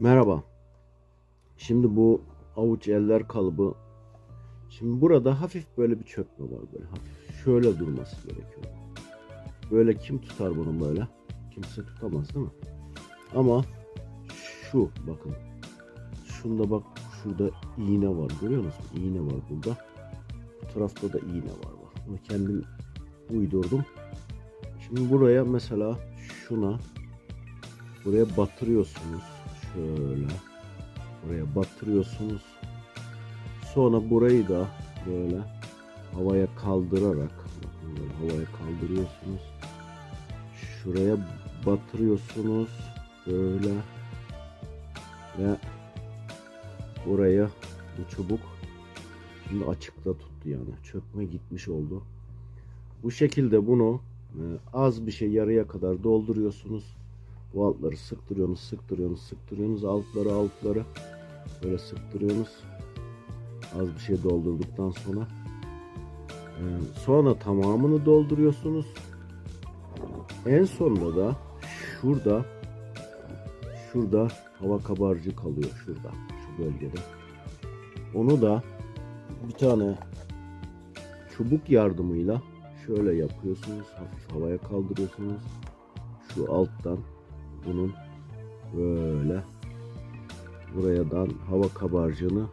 Merhaba. Şimdi bu avuç eller kalıbı. Şimdi burada hafif böyle bir çökme var böyle hafif. Şöyle durması gerekiyor. Böyle kim tutar bunu böyle? Kimse tutamaz değil mi? Ama şu bakın. Şunda bak şurada iğne var görüyor musun? İğne var burada. Bu tarafta da iğne var bak. Bunu kendim uydurdum. Şimdi buraya mesela şuna buraya batırıyorsunuz. Şöyle. Buraya batırıyorsunuz. Sonra burayı da böyle havaya kaldırarak bakın böyle havaya kaldırıyorsunuz. Şuraya batırıyorsunuz. Böyle ve buraya bu çubuk şimdi açıkta tuttu yani. Çökme gitmiş oldu. Bu şekilde bunu e, az bir şey yarıya kadar dolduruyorsunuz. Bu altları sıktırıyorsunuz, sıktırıyorsunuz, sıktırıyorsunuz. Altları altları böyle sıktırıyorsunuz. Az bir şey doldurduktan sonra. e, sonra tamamını dolduruyorsunuz. En sonunda da şurada şurada hava kabarcığı kalıyor şurada şu bölgede. Onu da bir tane çubuk yardımıyla şöyle yapıyorsunuz. Hafif havaya kaldırıyorsunuz. Şu alttan bunun böyle buradan hava kabarcığını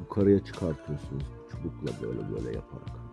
yukarıya çıkartıyorsunuz. Çubukla böyle böyle yaparak.